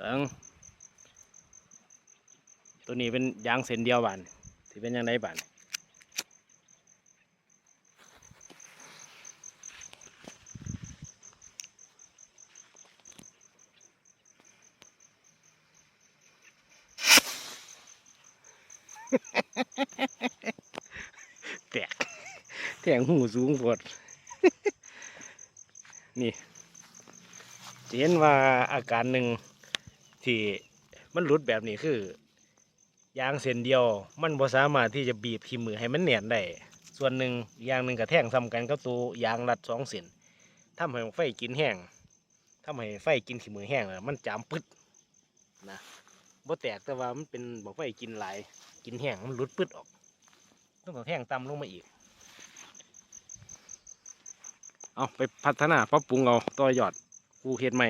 เอิงตัวนี้เป็นยางเส้นเดียวบานสิเป็นยังไงบานแตกแทงหูสูงปวดนี่เห็นว่าอาการหนึ่ง ที่มันหลุดแบบนี้คือยางเส้นเดียว มันบ่สามารถที่จะบีบขี้มือให้มันแน่นได้ส่วนหนึ่งอย่างหนึ่งกับแท่งซ้ำกันก็ตัวยางรัดสองเส้นทำให้ไฟกินแห้งทำให้ไฟกินขี้มือแห้งน่ะมันจามปึ๊ดนะบ่แตกแต่ว่ามันเป็นบอกไฟกินหลายกินแห้งมันหลุดปึ๊ดออกต้องเอาแท่งต่ำลงมาอีกเอาไปพัฒนาปรับปรุงเอาต่อยอดกูเฮ็ดใหม่